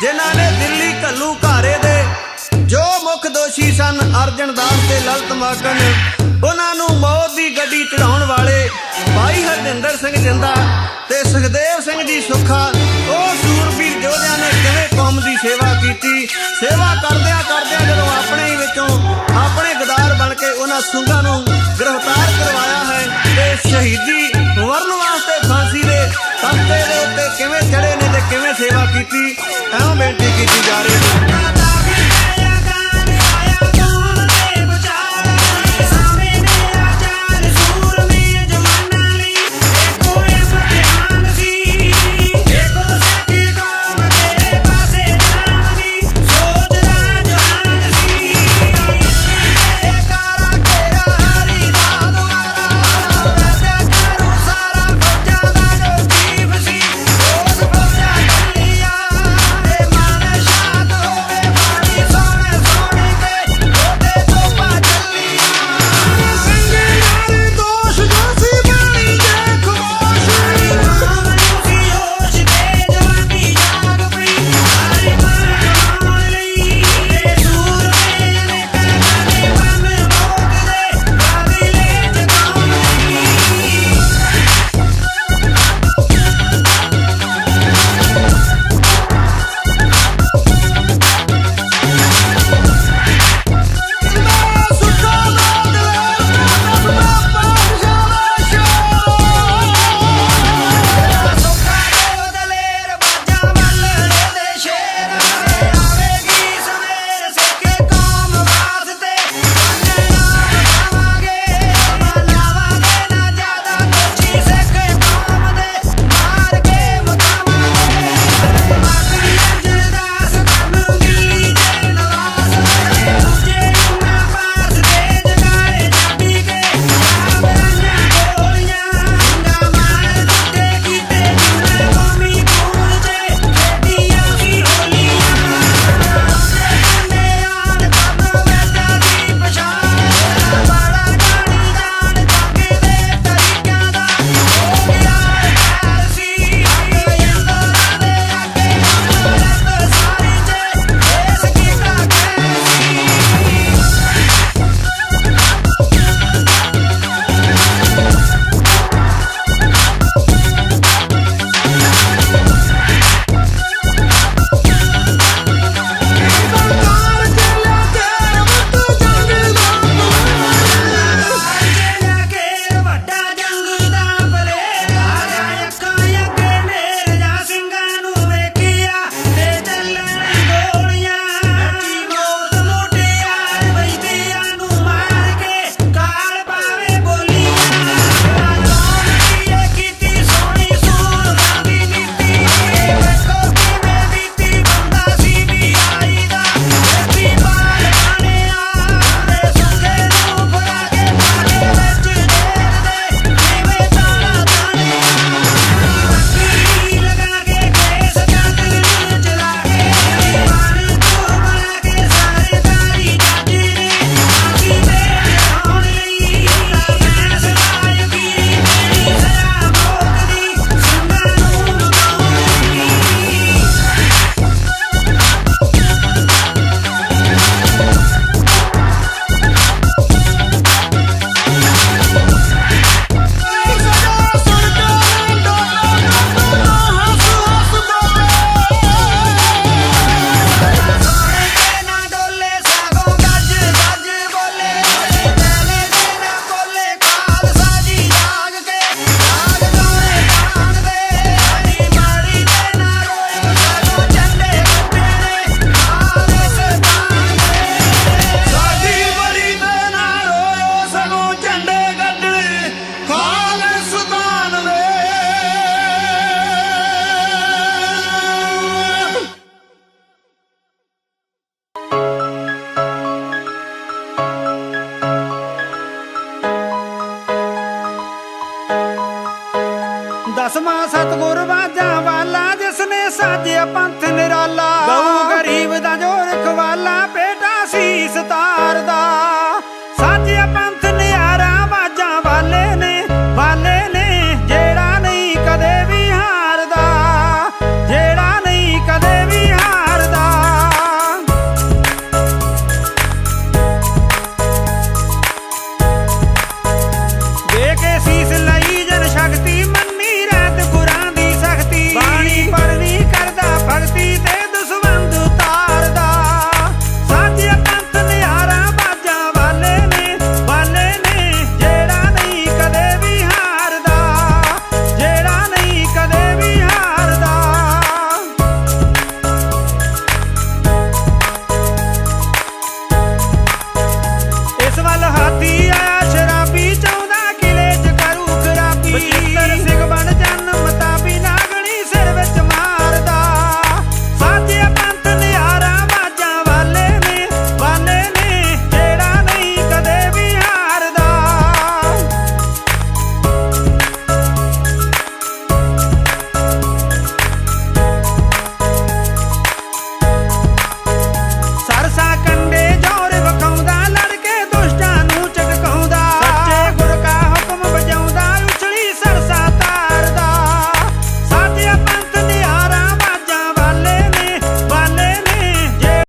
ਜਿਨ੍ਹਾਂ ਨੇ ਦਿੱਲੀ ਕੱਲੂ ਘਾਰੇ ਦੇ, ਜੋ ਮੁੱਖ ਦੋਸ਼ੀ ਸਨ, ਅਰਜਨ ਦਾਸ ਤੇ ਲਲਤ ਮਾਕਨ। ਉਹਨਾਂ ਨੂੰ ਮੌਤ ਦੀ ਗੱਡੀ ਚੜਾਉਣ ਵਾਲੇ ਭਾਈ ਹਰਜਿੰਦਰ ਸਿੰਘ ਜਿੰਦਾ ਤੇ ਸੁਖਦੇਵ ਸਿੰਘ ਦੀ ਸੁੱਖਾ, ਉਹ ਸੂਰਬੀਰ ਜੋਧਿਆਂ ਨੇ ਕਿਵੇਂ ਕੌਮ ਦੀ ਸੇਵਾ ਕੀਤੀ? ਸੇਵਾ ਕਰਦਿਆਂ ਕਰਦਿਆਂ ਜਦੋਂ ਆਪਣੇ ਹੀ ਵਿੱਚੋਂ ਆਪਣੇ ਗਦਾਰ ਬਣ ਕੇ ਉਹਨਾਂ ਸੁੰਘਾਂ ਨੂੰ ਗ੍ਰਿਫਤਾਰ ਕਰਵਾਇਆ ਹੈ, ਤੇ ਸ਼ਹੀਦੀ ਵਰਨ ਵਾਸਤੇ ਫਾਂਸੀ ਦੇ ਤਖਤੇ ਦੇ ਉੱਤੇ ਕਿਵੇਂ ਚੜੇ ਨੇ ਤੇ ਕਿਵੇਂ ਸੇਵਾ ਸਾਦੇ ਪੰਥ